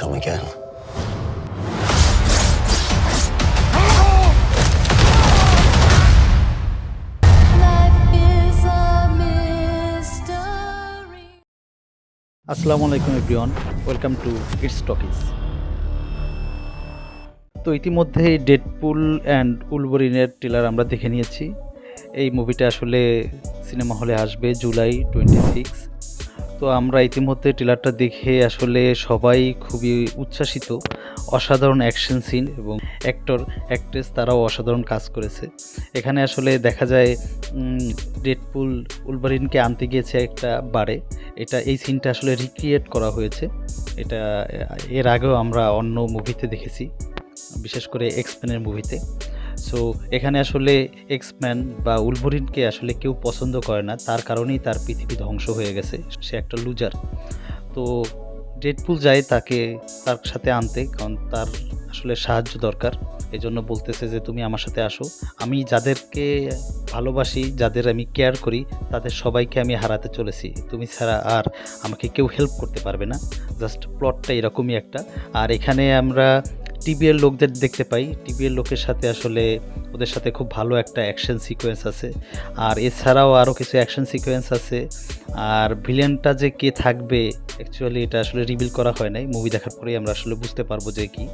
Come again. আসসালামু আলাইকুম everyone, welcome to its talkies. তো ইতিমধ্যে ডেডপুল অ্যান্ড উলবরিনের ট্রেলার আমরা দেখে নিয়েছি। এই মুভিটা আসলে সিনেমা হলে আসবে জুলাই টোয়েন্টি সিক্স। তো আমরা ইতিমধ্যে ট্রেলারটা দেখে আসলে সবাই খুবই উচ্ছ্বাসিত, অসাধারণ অ্যাকশন সিন এবং অ্যাক্টর অ্যাক্ট্রেস তারাও অসাধারণ কাজ করেছে। এখানে আসলে দেখা যায় ডেডপুল উলবারিনকে আনতে গিয়েছে একটা বারে। এটা, এই সিনটা আসলে রিক্রিয়েট করা হয়েছে। এটা এর আগেও আমরা অন্য মুভিতে দেখেছি, বিশেষ করে এক্সম্যানের মুভিতে সো এখানে আসলে এক্সম্যান বা উলভরিনকে আসলে কেউ পছন্দ করে না। তার কারণেই তার পৃথিবী ধ্বংস হয়ে গেছে। সে একটা লুজার তো ডেডপুল যায় তাকে, তার সাথে আনতে, কারণ তার আসলে সাহায্য দরকার। এই জন্য বলতেছে যে, তুমি আমার সাথে আসো। আমি যাদেরকে ভালোবাসি, যাদের আমি কেয়ার করি, তাদের সবাইকে আমি হারাতে চলেছি। তুমি ছাড়া আর আমাকে কেউ হেল্প করতে পারবে না। জাস্ট প্লটটা এরকমই একটা। আর এখানে আমরা টিভিএর লোকদের দেখতে পাই। টিভিএর লোকের সাথে আসলে ওদের সাথে খুব ভালো একটা অ্যাকশন সিকোয়েন্স আছে। আর এছাড়াও আরও কিছু অ্যাকশন সিকোয়েন্স আছে। আর ভিলেনটা যে কে থাকবে অ্যাকচুয়ালি এটা আসলে রিভিল করা হয় নাই। মুভি দেখার পরেই আমরা আসলে বুঝতে পারব যে কি,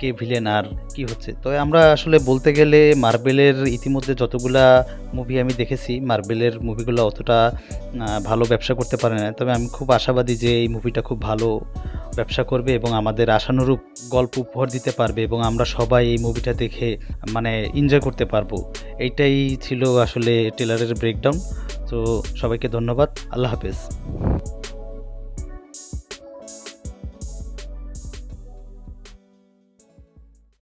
কে ভিলেন আর কি হচ্ছে। তো আমরা আসলে বলতে গেলে মার্বেলের ইতিমধ্যে যতগুলা মুভি আমি দেখেছি মার্বেলের মুভিগুলো অতটা ভালো ব্যবসা করতে পারে না তবে আমি খুব আশাবাদী যে এই মুভিটা খুব ভালো ব্যবসা করবে এবং আমাদের আশানুরূপ গল্প উপহার দিতে পারবে এবং আমরা সবাই এই মুভিটা দেখে মানে এনজয় করতে পারব। এইটাই ছিল আসলে টেলারের ব্রেকডাউন তো সবাইকে ধন্যবাদ। আল্লাহ হাফেজ।